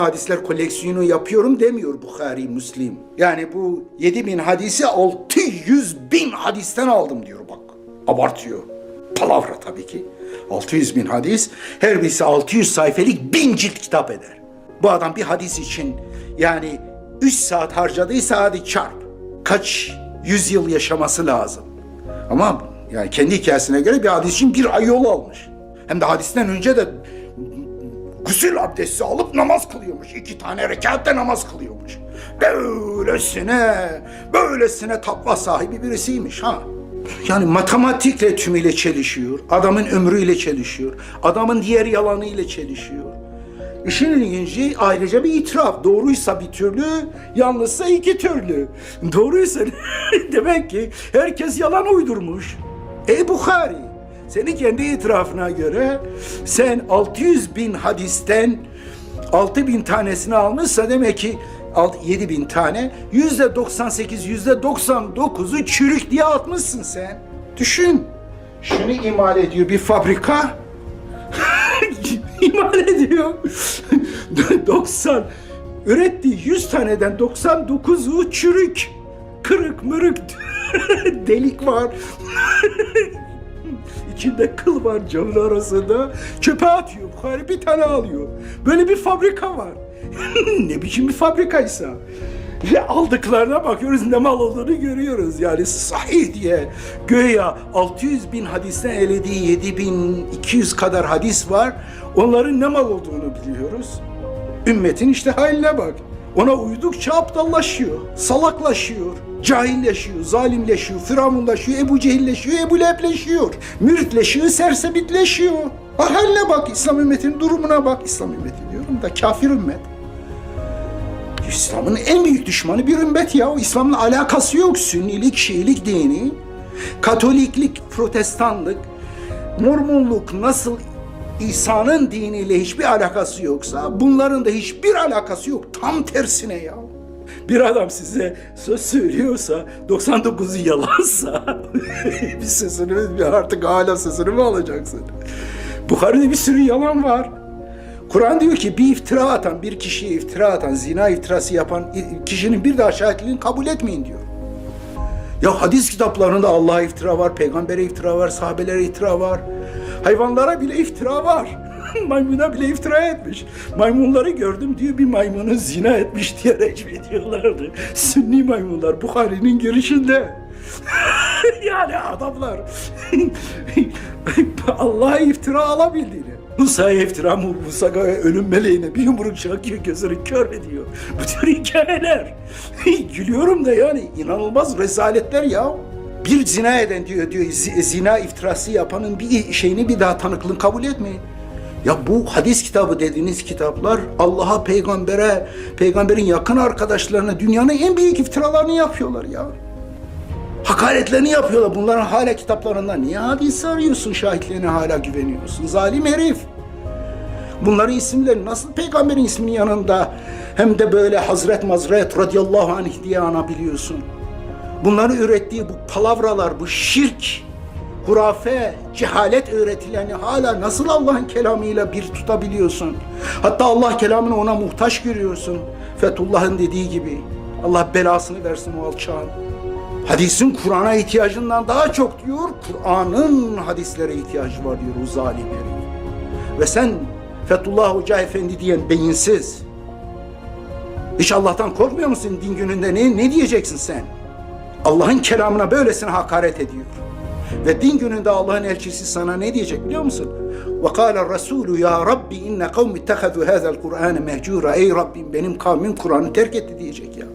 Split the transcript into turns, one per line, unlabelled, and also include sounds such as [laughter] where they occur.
hadisler koleksiyonu yapıyorum demiyor Bukhari, Müslim. Yani bu 7000 hadisi 600 bin hadisten aldım diyor bak. Abartıyor. Palavra tabii ki. 600 bin hadis. Her birisi 600 sayfelik bin cilt kitap eder. Bu adam bir hadis için yani 3 saat harcadıysa hadi çarp. Kaç yüzyıl yaşaması lazım. Ama yani kendi hikayesine göre bir hadis için bir ay yol almış. Hem de hadisten önce de gusül abdesti alıp namaz kılıyormuş. İki tane rekatte namaz kılıyormuş. Böylesine, böylesine takva sahibi birisiymiş ha. Yani matematikle tümüyle çelişiyor. Adamın ömrüyle çelişiyor. Adamın diğer yalanıyla çelişiyor. İşin ilginci ayrıca bir itiraf. Doğruysa bir türlü, yanlışsa iki türlü. Doğruysa [laughs] demek ki herkes yalan uydurmuş. Ey Bukhari, senin kendi itirafına göre sen 600 bin hadisten 6 bin tanesini almışsa demek ki 7 bin tane yüzde 98 yüzde 99'u çürük diye atmışsın sen. Düşün. Şunu imal ediyor bir fabrika. [laughs] imal ediyor. [laughs] 90 ürettiği 100 taneden 99'u çürük. Kırık mırık [laughs] delik var. İçinde kıl var camın arasında. Çöpe atıyor. Bukhari bir tane alıyor. Böyle bir fabrika var. [laughs] ne biçim bir fabrikaysa. Ve aldıklarına bakıyoruz ne mal olduğunu görüyoruz. Yani sahih diye göya 600 bin hadisten elediği 7200 kadar hadis var. Onların ne mal olduğunu biliyoruz. Ümmetin işte haline bak. Ona uydukça aptallaşıyor, salaklaşıyor, cahilleşiyor, zalimleşiyor, firavunlaşıyor, Ebu Cehilleşiyor, Ebu Lehebleşiyor, müritleşiyor, sersebitleşiyor. Bak haline bak, İslam ümmetinin durumuna bak. İslam ümmeti diyorum da kafir ümmet. İslam'ın en büyük düşmanı bir ümmet ya. İslam'la alakası yok. Sünnilik, Şiilik dini, Katoliklik, Protestanlık, Mormonluk nasıl İsa'nın diniyle hiçbir alakası yoksa bunların da hiçbir alakası yok. Tam tersine ya. Bir adam size söz söylüyorsa 99'u yalansa [laughs] bir sesini artık hala sesini mi alacaksın? Bukhari'de bir sürü yalan var. Kur'an diyor ki bir iftira atan, bir kişiye iftira atan, zina iftirası yapan kişinin bir daha şahitliğini kabul etmeyin diyor. Ya hadis kitaplarında Allah'a iftira var, peygambere iftira var, sahabelere iftira var. Hayvanlara bile iftira var. [laughs] Maymuna bile iftira etmiş. Maymunları gördüm diyor bir maymunu zina etmiş diye recm ediyorlardı. Sünni maymunlar Bukhari'nin girişinde. [laughs] yani adamlar [laughs] Allah'a iftira alabildiğini. Musa'ya iftira mı? Musa ölüm meleğine bir yumruk çakıyor gözünü kör ediyor. Bu tür hikayeler. Gülüyorum da yani inanılmaz rezaletler ya. Bir zina eden diyor, diyor zi- zina iftirası yapanın bir şeyini bir daha tanıklığını kabul etmeyin. Ya bu hadis kitabı dediğiniz kitaplar Allah'a, peygambere, peygamberin yakın arkadaşlarına dünyanın en büyük iftiralarını yapıyorlar ya. Hakaretlerini yapıyorlar. Bunların hala kitaplarında niye hadis arıyorsun? Şahitlerine hala güveniyorsun. Zalim herif. Bunların isimleri nasıl peygamberin isminin yanında hem de böyle Hazret Mazret radıyallahu anh diye anabiliyorsun? Bunları ürettiği bu palavralar, bu şirk, hurafe, cehalet öğretilerini hala nasıl Allah'ın kelamıyla bir tutabiliyorsun? Hatta Allah kelamını ona muhtaç görüyorsun. Fethullah'ın dediği gibi. Allah belasını versin o alçağın. Hadisin Kur'an'a ihtiyacından daha çok diyor, Kur'an'ın hadislere ihtiyacı var diyor o zalim. Ve sen Fethullah Hoca Efendi diyen beyinsiz. Hiç Allah'tan korkmuyor musun din gününde? Ne, ne diyeceksin sen? Allah'ın kelamına böylesine hakaret ediyor. Ve din gününde Allah'ın elçisi sana ne diyecek biliyor musun? وَقَالَ الرَّسُولُ ya Rabbi inne kavmi ittehadu hâzel Kur'âne mehcûra. Ey Rabbim benim kavmim Kur'an'ı terk etti diyecek ya.